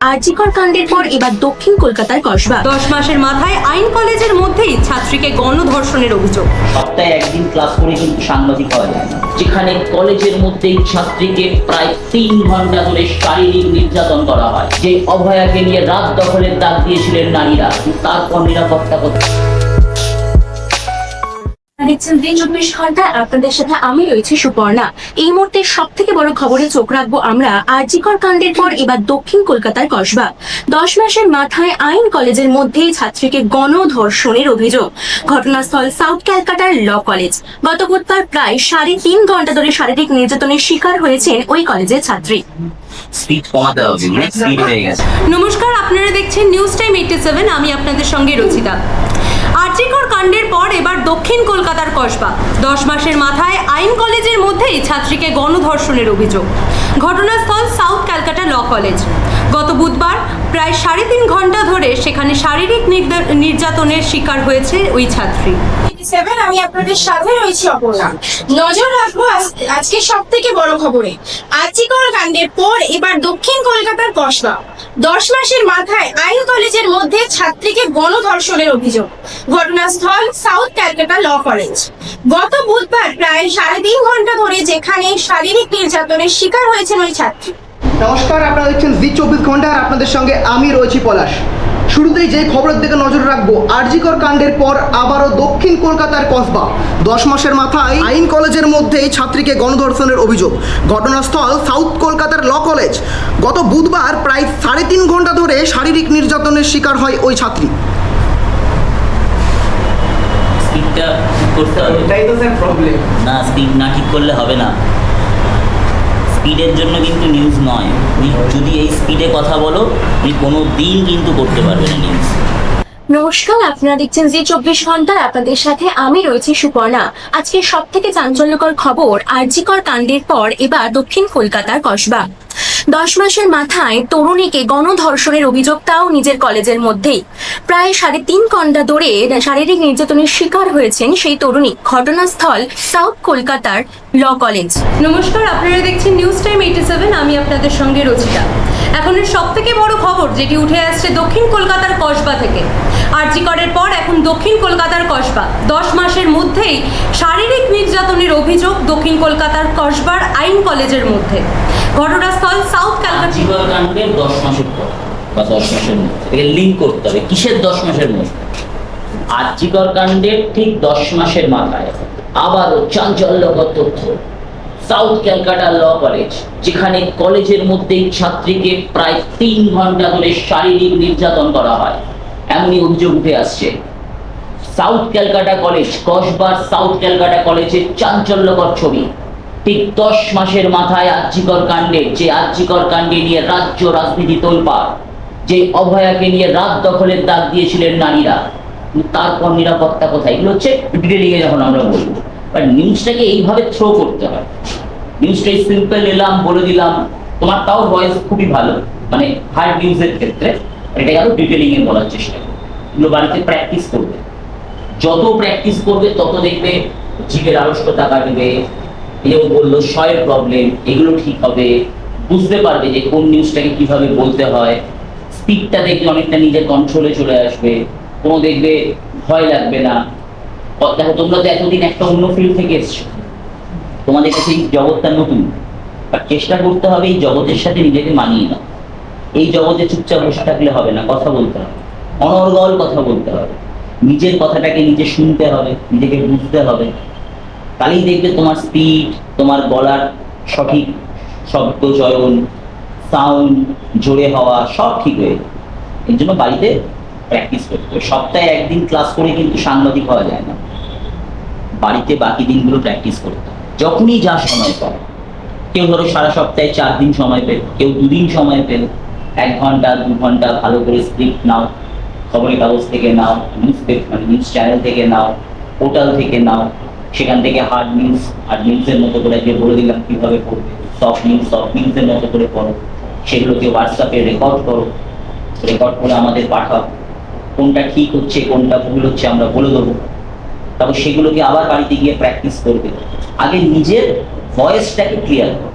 আরজিকর কাণ্ডের পর এবার দক্ষিণ কলকাতার কসবা। দশ মাসের মাথায় আইন কলেজের মধ্যেই ছাত্রীকে গণধর্ষণের অভিযোগ। সপ্তাহে একদিন ক্লাস করে কিন্তু সাংবাদিক হওয়া যায় না যেখানে কলেজের মধ্যেই ছাত্রীকে প্রায় তিন ঘণ্টা ধরে শারীরিক নির্যাতন করা হয়। যে অভয়াকে নিয়ে রাত দখলের দাগ দিয়েছিলেন নারীরা তারপর নিরাপত্তা কোথায় দেখছেন দিন চব্বিশ ঘন্টায় আপনাদের সাথে আমি রয়েছি সুপর্ণা। এই মুহূর্তে সব থেকে বড় খবরে চোখ রাখব আমরা আরজিকর কাণ্ডের পর এবার দক্ষিণ কলকাতার কসবা। দশ মাসের মাথায় আইন কলেজের মধ্যেই ছাত্রীকে গণধর্ষণের অভিযোগ। ঘটনাস্থল সাউথ ক্যালকাটার ল কলেজ। গত বুধবার প্রায় সাড়ে তিন ঘণ্টা ধরে শারীরিক নির্যাতনের শিকার হয়েছেন ওই কলেজের ছাত্রী। হয়ে নমস্কার আপনারা দেখছেন নিউজ টাইম এইটি সেভেন আমি আপনাদের সঙ্গে রচিতা। কাণ্ডের পর এবার দক্ষিণ কলকাতার কসবা। দশ মাসের মাথায় আইন কলেজের মধ্যেই ছাত্রীকে গণধর্ষণের অভিযোগ। ঘটনাস্থল সাউথ ক্যালকাটা ল কলেজ। গত বুধবার প্রায় সাড়ে তিন ঘণ্টা ধরে সেখানে শারীরিক নির্যাতনের শিকার হয়েছে ওই ছাত্রী। আমি আপনাদের সাথে রয়েছি, অপর্ণা। নজর রাখব আজকে সব থেকে বড় খবরে। আজিকর কাণ্ডের পর এবার দক্ষিণ কলকাতার কসবা। দশ মাসের মাথায় আইন কলেজের মধ্যে ছাত্রীকে গণধর্ষণের অভিযোগ। ঘটনাস্থল সাউথ ক্যালকাটা ল কলেজ। গত বুধবার প্রায় সাড়ে তিন ঘণ্টা ধরে যেখানে শারীরিক নির্যাতনের শিকার হয়েছেন ওই ছাত্রী। নমস্কার, আপনারা দেখছেন জি চব্বিশ ঘণ্টা আর আপনাদের সঙ্গে আমি রয়েছি পলাশ। শুরুতেই যে খবরের দিকে নজর রাখব, আরজিকর কাণ্ডের পর আবারও দক্ষিণ কলকাতার কসবা। দশ মাসের মাথায় আইন কলেজের মধ্যেই ছাত্রীকে গণধর্ষণের অভিযোগ। ঘটনাস্থল সাউথ কলকাতার ল কলেজ। গত বুধবার প্রায় সাড়ে তিন ঘণ্টা ধরে শারীরিক নির্যাতনের শিকার হয় ওই ছাত্রী। স্পিডটা ঠিক করতে হবে। এটাই তো স্যার প্রবলেম না স্পিড না ঠিক করলে হবে না। স্পিডের জন্য কিন্তু নিউজ নয়। তুমি যদি এই স্পিডে কথা বলো তুমি কোনো দিন কিন্তু করতে পারবে না নিউজ নমস্কার আপনারা দেখছেন জি চব্বিশ ঘন্টায় আপনাদের সাথে আমি রয়েছি সুপর্ণা। আজকে সব থেকে চাঞ্চল্যকর খবর আরজিকর কাণ্ডের পর এবার দক্ষিণ কলকাতার কসবা। দশ মাসের মাথায় তরুণীকে গণধর্ষণের অভিযোগ তাও নিজের কলেজের মধ্যেই। প্রায় সাড়ে তিন ঘণ্টা ধরে শারীরিক নির্যাতনের শিকার হয়েছেন সেই তরুণী। ঘটনাস্থল সাউথ কলকাতার ল কলেজ। নমস্কার, আপনারা দেখছেন নিউজ টাইম এইটি সেভেন, আমি আপনাদের সঙ্গে রচিতা। এখনের সব থেকে বড় খবর, যেটি উঠে আসছে দক্ষিণ কলকাতার কসবা থেকে। আরজিকরের পর এখন দক্ষিণ কলকাতার কসবা। দশ মাসের মধ্যেই শারীরিক নির্যাতনের অভিযোগ দক্ষিণ কলকাতার কসবার আইন কলেজের মধ্যে। ঘটনাস্থল সাউথ দশ মাসের পর, বা দশ মাসের মধ্যে লিঙ্ক করতে হবে। কিসের দশ মাসের মধ্যে? কাণ্ডের ঠিক দশ মাসের মাথায় আবারও তথ্য। সাউথ ক্যালকাটা ল কলেজ যেখানে কলেজের মধ্যেই ছাত্রীকে প্রায় তিন ঘণ্টা ধরে শারীরিক নির্যাতন করা হয়, এমনই অভিযোগ উঠে আসছে। সাউথ ক্যালকাটা কলেজ কসবার সাউথ ক্যালকাটা কলেজের চাঞ্চল্যকর ছবি। ঠিক দশ মাসের মাথায় আর্যিকর কাণ্ডে, যে আর্যিকর কাণ্ডে নিয়ে রাজ্য রাজনীতি তোলপাড়, যে অভয়াকে নিয়ে রাত দখলের দাগ দিয়েছিলেন নারীরা তারপর নিরাপত্তা কোথায়? এগুলো হচ্ছে ডিটেলিংয়ে যখন আমরা বলব। বাট নিউজটাকে এইভাবে থ্রো করতে হয়। নিউজটাই সিম্পল এলাম, বলে দিলাম তোমার তাও ভয়েস খুবই ভালো মানে হার্ড নিউজের ক্ষেত্রে এটাকে আরও ডিটেলিংয়ে বলার চেষ্টা করো। এগুলো বাড়িতে প্র্যাকটিস করবে। যত প্র্যাকটিস করবে, তত দেখবে, জিভের আড়ষ্টতা কাটবে এও বলল, শয়ের প্রবলেম এগুলো ঠিক হবে। বুঝতে পারবে যে কোন নিউজটাকে কীভাবে বলতে হয়। স্পিডটা দেখবে অনেকটা নিজের কন্ট্রোলে চলে আসবে। কোনো দেখবে ভয় লাগবে না। দেখো, তোমরা তো এতদিন একটা অন্য ফিল্ড থেকে এসছো। তোমাদের কাছে এই জগৎটা নতুন। আর চেষ্টা করতে হবে এই জগতের সাথে নিজেকে মানিয়ে নাও এই জগতে চুপচাপ বসে থাকলে হবে না, কথা বলতে হবে। অনর্গল কথা বলতে হবে। নিজের কথাটাকে নিজে শুনতে হবে, নিজেকে বুঝতে হবে। তাহলেই দেখবে তোমার স্পিড তোমার গলার সঠিক শব্দ চয়ন সাউন্ড জোরে হওয়া, সব ঠিক হয়ে এর জন্য বাড়িতে প্র্যাকটিস করতে হবে। সপ্তাহে একদিন ক্লাস করে কিন্তু সাংবাদিক হওয়া যায় না। বাড়িতে বাকি দিনগুলো প্র্যাকটিস করতে হবে। যখনই যা সময় পাও। কেউ ধরো সারা সপ্তাহে চার দিন সময় পেল, কেউ দুদিন সময় পেল, এক ঘণ্টা, দু ঘণ্টা ভালো করে স্ক্রিপ্ট নাও, খবরের কাগজ থেকে নাও নিউজ পেপার নিউজ চ্যানেল থেকে নাও পোর্টাল থেকে নাও সেখান থেকে হার্ড নিউজ হার্ড নিউজের মতো করে যে বলে দিলাম কীভাবে করবে। সফট নিউজ সফট মিলসের মতো করে করো। সেগুলোকে হোয়াটসঅ্যাপে রেকর্ড করো। রেকর্ড করে আমাদের পাঠাও। কোনটা ঠিক হচ্ছে, কোনটা ভুল হচ্ছে আমরা বলে দেবো। তারপর সেগুলোকে আবার বাড়িতে গিয়ে প্র্যাকটিস করবে। আগে নিজের ভয়েসটাকে ক্লিয়ার করো।